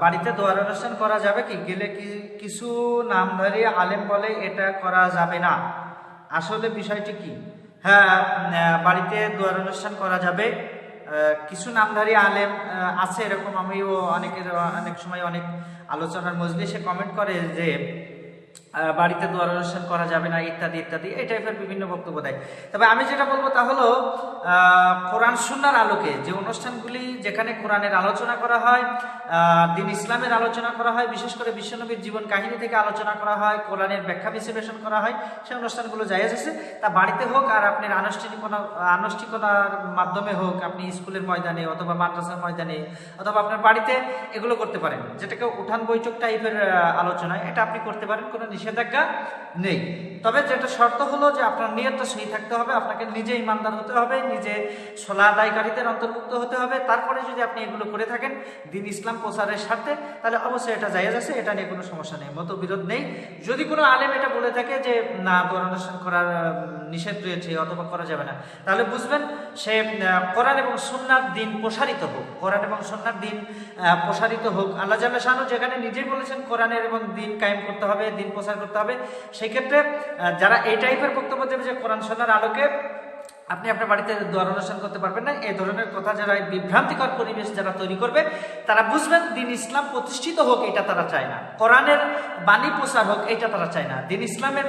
বাড়িতে দোয়ার অনুষ্ঠান করা যাবে কি? গেলে কি কিছু নামধারী আলেম বলে এটা করা যাবে না? আসলে বিষয়টি কি? হ্যাঁ বাড়িতে দোয়ার অনুষ্ঠান করা যাবে। কিছু নামধারী আলেম আছে এরকম। আমিও অনেকের, অনেক সময় অনেক আলোচনার মজলিসে কমেন্ট করে যে বাড়িতে দোয়ার অনুষ্ঠান করা যাবে না, ইত্যাদি ইত্যাদি, এই টাইপের বিভিন্ন বক্তব্য দেয়। তবে আমি যেটা বলব তা হলো কোরআন সুন্নার আলোকে যে অনুষ্ঠানগুলি যেখানে কোরআনের আলোচনা করা হয় দিন ইসলামের আলোচনা করা হয়, বিশেষ করে বিশ্বনবীর জীবন কাহিনী থেকে আলোচনা করা হয়, কোরআনের ব্যাখ্যা বিশ্লেষণ করা হয়, সেই অনুষ্ঠানগুলো জায়েজ আছে তা বাড়িতে হোক আর আপনার আনুষ্ঠানিকতা, আনুষ্ঠানিকতার মাধ্যমে হোক, আপনি স্কুলের ময়দানে অথবা মাদ্রাসার ময়দানে অথবা আপনার বাড়িতে এগুলো করতে পারেন। যেটাকে উঠান বৈঠক টাইপের আলোচনা, এটা আপনি করতে পারেন, কোনো নিষেধাজ্ঞা নেই। তবে যেটা শর্ত হলো যে আপনার নিয়তটা সহি থাকতে হবে, আপনাকে নিজে ইমানদার হতে হবে, নিজে সোলা আদায়কারীদের অন্তর্ভুক্ত হতে হবে। তারপরে যদি আপনি এগুলো করে থাকেন দিন ইসলাম প্রচারের স্বার্থে, তাহলে অবশ্যই এটা জায়েজ আছে, এটা নিয়ে কোনো সমস্যা নেই, মতবিরোধ নেই। যদি কোনো আলেম এটা বলে থাকে যে, না দোয়ার অনুষ্ঠান করার নিষেধ রয়েছে, অথবা করা যাবে না। তাহলে বুঝবেন সে কোরআন এবং সন্ন্যার দিন প্রসারিত হোক, কোরআন এবং সন্ন্যার দিন প্রসারিত হোক। আল্লাহ জাল্লা শাহানু যেখানে নিজেই বলেছেন, কোরআনের এবং দিন কায়েম করতে হবে, দিন প্রচার করতে হবে। সেই ক্ষেত্রে যারা এই টাইপের বক্তব্য দেবে যে কোরআন সন্ন্যার আলোকে, আপনি আপনার বাড়িতে দোয়ার অনুষ্ঠান করতে পারবেন না। এই ধরনের কথা যারা বিভ্রান্তিকর পরিবেশ যারা তৈরি করবে, তারা বুঝবেন দিন ইসলাম প্রতিষ্ঠিত হোক, এটা তারা চায় না। কোরআনের বাণী প্রচার হোক, এটা তারা চায় না। দিন ইসলামের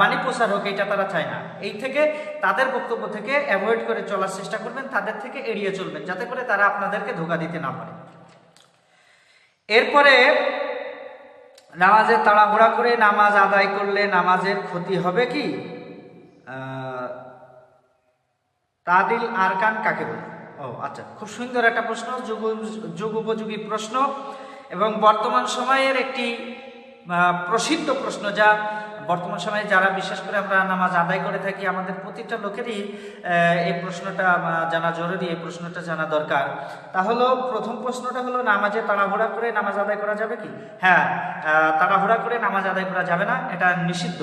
বাণী প্রচার হোক, এটা তারা চায় না। এই থেকে তাদের বক্তব্য থেকে অ্যাভয়েড করে চলার চেষ্টা করবেন, তাদের থেকে এড়িয়ে চলবেন, যাতে করে তারা আপনাদেরকে ধোকা দিতে না পারে। এরপরে নামাজে তাড়াহুড়া করে নামাজ আদায় করলে নামাজের ক্ষতি হবে কি? তাদিল আরকান কাকে বলে? ও আচ্ছা খুব সুন্দর একটা প্রশ্ন, যুগ যুগ উপযোগী প্রশ্ন এবং বর্তমান সময়ের একটি প্রসিদ্ধ প্রশ্ন যা বর্তমান সময়ে যারা বিশেষ করে আমরা নামাজ আদায় করে থাকি, আমাদের প্রতিটা লোকেরই এই প্রশ্নটা জানা জরুরি, এই প্রশ্নটা জানা দরকার। তাহলে প্রথম প্রশ্নটা হলো, নামাজে তাড়াহুড়া করে নামাজ আদায় করা যাবে কি? হ্যাঁ তাড়াহুড়া করে নামাজ আদায় করা যাবে না, এটা নিষিদ্ধ।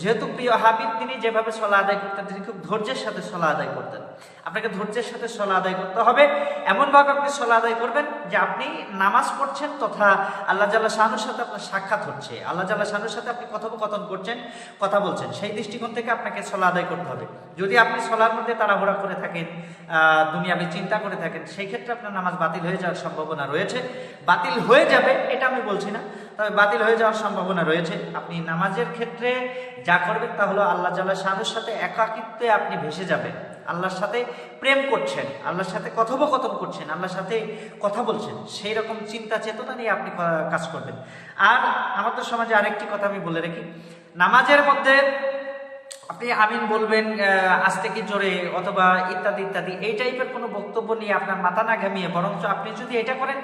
যেহেতু প্রিয় হাবিব, তিনি যেভাবে সলা আদায় করতেন, তিনি খুব ধৈর্যের সাথে সলা আদায় করতেন। আপনাকে ধৈর্যের সাথে সলা আদায় করতে হবে। এমনভাবে আপনি সলা আদায় করবেন যে আপনি নামাজ পড়ছেন তথা আল্লাহ জাল্লাহ শাহানুর সাথে আপনার সাক্ষাৎ হচ্ছে। আল্লাহ জাল্লাহ শাহানুর সাথে আপনি কথোপকথন করছেন কথা বলছেন। সেই দৃষ্টিকোণ থেকে আপনাকে সলা আদায় করতে হবে। যদি আপনি সলার মধ্যে তাড়াহুড়া করে থাকেন দুনিয়া দুনিয়াবি চিন্তা করে থাকেন, সেই ক্ষেত্রে আপনার নামাজ বাতিল হয়ে যাওয়ার সম্ভাবনা রয়েছে। বাতিল হয়ে যাবে, এটা আমি বলছি না। তবে বাতিল হয়ে যাওয়ার সম্ভাবনা রয়েছে। আপনি নামাজের ক্ষেত্রে যা করবেন তা হলো আল্লাহ জাল্লাহ সাহের সাথে একাকিত্বে আপনি ভেসে যাবেন। আল্লাহর সাথে প্রেম করছেন, আল্লাহর সাথে কথোপকথন করছেন, আল্লাহর সাথে কথা বলছেন সেই রকম চিন্তা চেতনা নিয়ে আপনি কাজ করবেন। আর আমাদের সমাজে আরেকটি কথা আমি বলে রাখি। নামাজের মধ্যে আপনি আমিন বলবেন আজ থেকে জোরে অথবা ইত্যাদি ইত্যাদি। এই টাইপের কোনো বক্তব্য নিয়ে আপনার মাথা না ঘামিয়ে, বরঞ্চ আপনি যদি এটা করেন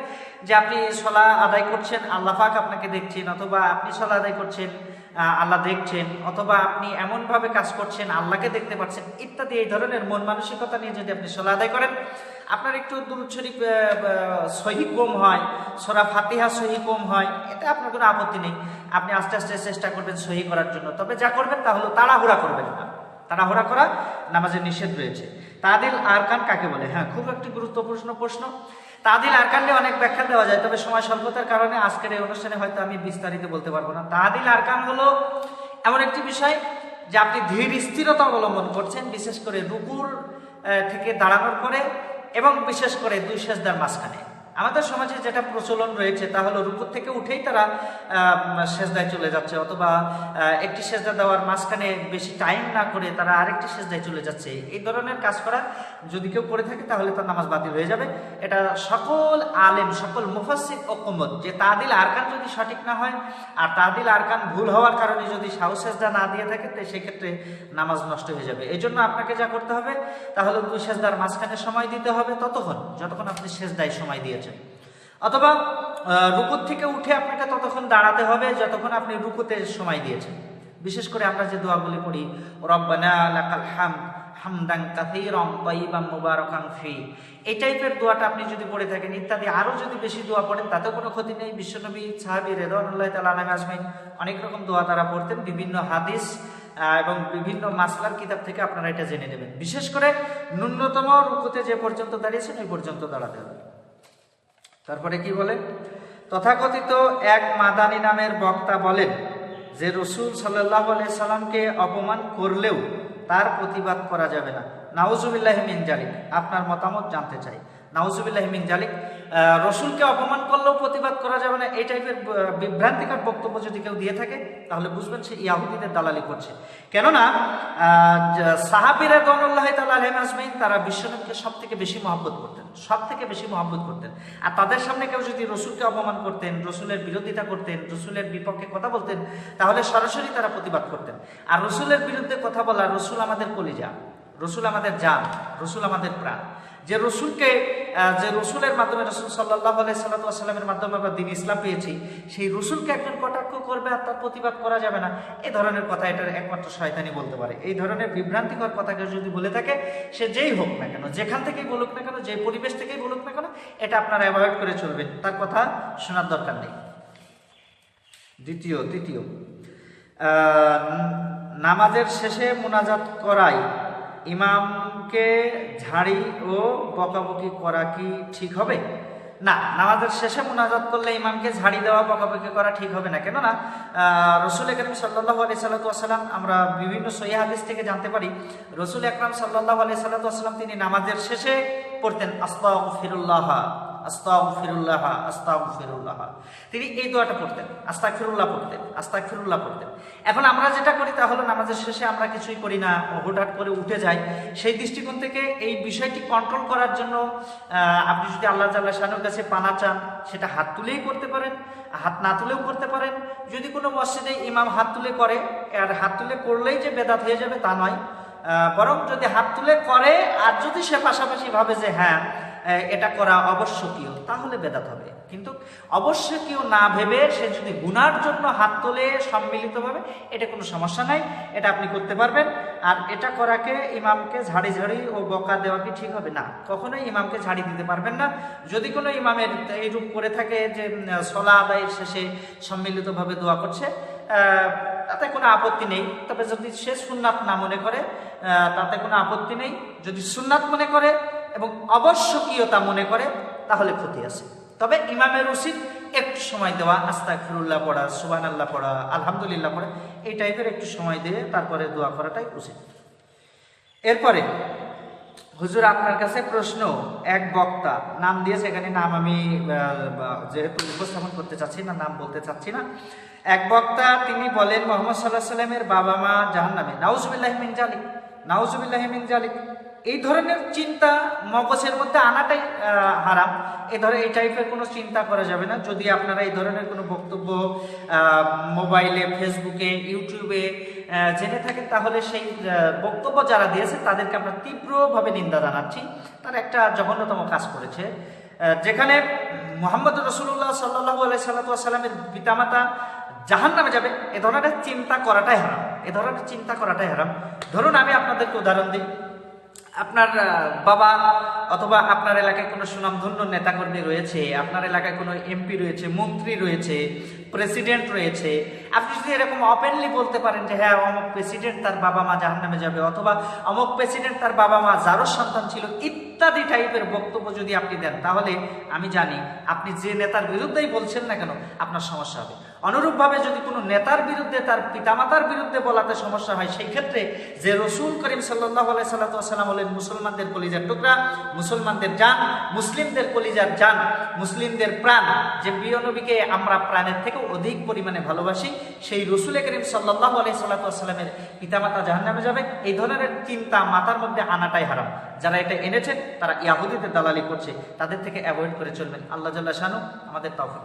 যে আপনি সলা আদায় করছেন, আল্লাহ পাক আপনাকে দেখছেন, অথবা আপনি সলা আদায় করছেন আল্লাহ দেখছেন, অথবা আপনি এমনভাবে কাজ করছেন, আল্লাহকে দেখতে পাচ্ছেন, ইত্যাদি এই ধরনের মন মানসিকতা নিয়ে যদি আপনি সলা আদায় করেন আপনার একটু দুরুদ শরীফ সহি কম হয়, সোরা ফাতিহা সহি কম হয় এটা আপনার কোনো আপত্তি নেই। আপনি আস্তে আস্তে চেষ্টা করবেন সহি করার জন্য। তবে যা করবেন তা হলো তাড়াহুড়া করবেন না। তাড়াহুড়া করা নামাজের নিষেধ রয়েছে। তাদিল আরকান কাকে বলে? হ্যাঁ খুব একটি গুরুত্বপূর্ণ প্রশ্ন। তাদিল আরকান নিয়ে অনেক ব্যাখ্যা দেওয়া যায়, তবে সময় স্বল্পতার কারণে আজকের এই অনুষ্ঠানে হয়তো আমি বিস্তারিত বলতে পারব না। তাদিল আরকান হলো এমন একটি বিষয় যে আপনি ধীর স্থিরতা অবলম্বন করছেন, বিশেষ করে রুকুর থেকে দাঁড়ানোর পরে। এবং বিশেষ করে দুই সেজদার মাঝখানে। আমাদের সমাজে যেটা প্রচলন রয়েছে তা হলো রুকুর থেকে উঠেই তারা সেজদায় চলে যাচ্ছে অথবা একটি সেজদা দেওয়ার মাঝখানে বেশি টাইম না করে তারা আরেকটি সেজদায় চলে যাচ্ছে। এই ধরনের কাজ করা যদি কেউ করে থাকে তাহলে তার নামাজ বাতিল হয়ে যাবে। এটা সকল আলেম, সকল মুফাসিদ ও কোমত যে তাদিল আরকান যদি সঠিক না হয় আর তাদিল আরকান ভুল হওয়ার কারণে যদি সাহু সেজদা না দিয়ে থাকে, তো সেক্ষেত্রে নামাজ নষ্ট হয়ে যাবে। এই জন্য আপনাকে যা করতে হবে তাহলে দুই সেজদার মাঝখানে সময় দিতে হবে ততক্ষণ, যতক্ষণ আপনি সেজদায় সময় দিয়েছেন অথবা রুকুর থেকে উঠে আপনাকে ততক্ষণ দাঁড়াতে হবে যতক্ষণ আপনি রুকুতে সময় দিয়েছেন। বিশেষ করে আমরা যে দোয়াগুলি পড়ি, রব্বানা লাকাল হাম হামদাং কাথীরম তাইবাম মুবারাকান ফি। এই টাইপের দোয়াটা আপনি যদি পড়ে থাকেন, ইত্যাদি আরও যদি বেশি দোয়া পড়েন, তাতেও কোনো ক্ষতি নেই। বিশ্বনবী সাহাবি রেদওয়ানুল্লাহ তাআলা আলাইহি আজমাইন অনেক রকম দোয়া তারা পড়তেন, বিভিন্ন হাদিস এবং বিভিন্ন মাসলার কিতাব থেকে আপনারা এটা জেনে নেবেন। বিশেষ করে ন্যূনতম রুকুতে যে পর্যন্ত দাঁড়িয়েছেন, ওই পর্যন্ত দাঁড়াতে হবে। তারপরে কি বলে তথাকথিত এক মাদানি নামের বক্তা বলেন যে রসুল সাল্লাহ সাল্লামকে অপমান করলেও তার প্রতিবাদ করা যাবে না। নাউজুবিল্লাহ মিন জালিক, আপনার মতামত জানতে চাই। নাউজুবিল্লাহ মিন জালিক রসুলকে অপমান করলেও প্রতিবাদ করা যাবে না, এই টাইপের বিভ্রান্তিকর বক্তব্য যদি কেউ দিয়ে থাকে, তাহলে বুঝবেন সে ইয়াহুদিদের দালালি করছে। কেননা সাহাবিরা গনুল্লাহ তালাহিম আজমাইন, তারা বিশ্বনবীকে সব থেকে বেশি মহব্বত করতেন। সব থেকে বেশি মহাব্বত করতেন। আর তাদের সামনে কেউ যদি রসুলকে অপমান করতেন, রসুলের বিরোধিতা করতেন, রসুলের বিপক্ষে কথা বলতেন, তাহলে সরাসরি তারা প্রতিবাদ করতেন। আর রসুলের বিরুদ্ধে কথা বলা, রসুল আমাদের কলিজা, রসুল আমাদের জান, রসুল আমাদের প্রাণ। যে রসুলকে যে রসুলের মাধ্যমে রসুল সাল্লাহ সাল্লামের মাধ্যমে আমরা দিন ইসলাম পেয়েছি, সেই রসুলকে একজন কটাক্ষ করবে আর তার প্রতিবাদ করা যাবে না? এই ধরনের কথা এটার একমাত্র শয়তানি বলতে পারে। এই ধরনের বিভ্রান্তিকর কথা কেউ যদি বলে থাকে, সে যেই হোক না কেন, যেখান থেকেই বলুক না কেন, যে পরিবেশ থেকেই বলুক না কেন, এটা আপনারা অ্যাভয়েড করে চলবেন। তার কথা শোনার দরকার নেই। দ্বিতীয়, তৃতীয় নামাজের শেষে মোনাজাত করাই ইমামকে ঝাড়ি ও বকাবকি করা কি ঠিক হবে? না, নামাজের শেষে মোনাজাত করলে ইমামকে ঝাড়ি দেওয়া, বকাবকি করা ঠিক হবে না। কেননা রসুল একরম সাল্লাহ আলি সাল্লাতাম আমরা বিভিন্ন সহি হাদিস থেকে জানতে পারি, রসুল একরম সাল্লাহ আলি সাল্লাতাম তিনি নামাজের শেষে পড়তেন আস্তা ফিরুল্লাহ আস্তাউ ফিরুল্লাহ তিনি এই দোয়াটা পড়তেন আস্তাক ফিরুল্লাহ পড়তেন আস্তাক ফিরুল্লাহ পড়তেন। এখন আমরা যেটা করি তা হলো নামাজের শেষে আমরা কিছুই করি না হুটহাট করে উঠে যাই সেই দৃষ্টিকোণ থেকে এই বিষয়টি কন্ট্রোল করার জন্য আপনি যদি আল্লাহ জাল্লাহ শানুর কাছে পানা চান, সেটা হাত তুলেই করতে পারেন, হাত না তুলেও করতে পারেন। যদি কোনো মসজিদে ইমাম হাত তুলে করে, আর হাত তুলে করলেই যে বেদাত হয়ে যাবে তা নয়। বরং যদি হাত তুলে করে, আর যদি সে পাশাপাশি ভাবে যে হ্যাঁ এটা করা অবশ্যকীয় তাহলে বেদাত হবে। কিন্তু অবশ্যকীয় না ভেবে সে যদি গুনার জন্য হাত তোলে সম্মিলিতভাবে, এটা কোনো সমস্যা নাই, এটা আপনি করতে পারবেন। আর এটা করাকে ইমামকে ঝাড়ি ঝাড়ি ও বকা দেওয়া কি ঠিক হবে? না, কখনোই ইমামকে ঝাড়ি দিতে পারবেন না। যদি কোনো ইমামের এই রূপ করে থাকে যে সলা আদায়ের শেষে সম্মিলিতভাবে দোয়া করছে তাতে কোনো আপত্তি নেই। তবে যদি সে সুন্নাত না মনে করে তাতে কোনো আপত্তি নেই। যদি সুন্নাত মনে করে এবং অবশ্যকীয়তা মনে করে, তাহলে ক্ষতি আছে। তবে ইমামের উচিত একটু সময় দেওয়া আস্তাক ফিরুল্লাহ পড়া সুবান আল্লাহ পড়া, আলহামদুলিল্লাহ পড়া, এই টাইপের একটু সময় দিয়ে তারপরে দোয়া করাটাই উচিত। এরপরে, হুজুর আপনার কাছে প্রশ্ন, এক বক্তা, নাম দিয়েছে এখানে নাম আমি যেহেতু উপস্থাপন করতে চাচ্ছি না, নাম বলতে চাচ্ছি না, এক বক্তা তিনি বলেন, মোহাম্মদ সাল্লাহ সাল্লামের বাবা মা জাহান নামে নাউজুবিল্লাহ মিন জালিক, নাউজুবিল্লাহ জালিক। এই ধরনের চিন্তা মগজের মধ্যে আনাটাই হারাম। এ ধরে, এই টাইপের কোনো চিন্তা করা যাবে না। যদি আপনারা এই ধরনের কোনো বক্তব্য মোবাইলে ফেসবুকে ইউটিউবে জেনে থাকেন, তাহলে সেই বক্তব্য যারা দিয়েছে, তাদেরকে আমরা তীব্রভাবে নিন্দা জানাচ্ছি। তারা একটা জঘন্যতম কাজ করেছে। যেখানে মোহাম্মদ রসুল্লাহ সাল্লাহ সাল্লামের পিতামাতা জাহান নামে যাবে, এ ধরনের চিন্তা করাটাই হারাম। এ ধরনের চিন্তা করাটাই হারাম। ধরুন, আমি আপনাদেরকে উদাহরণ দিই। আপনার বাবা অথবা আপনার এলাকায় কোনো সুনামধন্য নেতাকর্মী রয়েছে, আপনার এলাকায় কোনো এমপি রয়েছে, মন্ত্রী রয়েছে প্রেসিডেন্ট রয়েছে, আপনি যদি এরকম ওপেনলি বলতে পারেন যে হ্যাঁ অমুক প্রেসিডেন্ট তার বাবা মা জাহান নামে যাবে অথবা অমুক প্রেসিডেন্ট তার বাবা মা যারও সন্তান ছিল, ইত্যাদি টাইপের বক্তব্য যদি আপনি দেন, তাহলে আমি জানি আপনি যে নেতার বিরুদ্ধেই বলছেন না কেন, আপনার সমস্যা হবে। অনুরূপভাবে যদি কোনো নেতার বিরুদ্ধে, তার পিতামাতার বিরুদ্ধে বলাতে সমস্যা হয়, সেই ক্ষেত্রে যে রসুল করিম সাল্লাহ আলাই সাল্লাম হলেন মুসলমানদের কলিজার টুকরা, মুসলমানদের যান মুসলিমদের কলিজার জান, মুসলিমদের প্রাণ, যে প্রিয় নবীকে আমরা প্রাণের থেকে অধিক পরিমাণে ভালোবাসি, সেই রসুল করিম সাল্লাহ আলাই সাল্লামের পিতামাতা জাহান্নামে যাবে। এই ধরনের চিন্তা মাথার মধ্যে আনাটাই হারাম। যারা এটা এনেছেন, তারা ইয়াহুদিদের দালালি করছে, তাদের থেকে অ্যাভয়েড করে চলবেন। আল্লাহ জাল্লাহ শানু আমাদের তৌফিক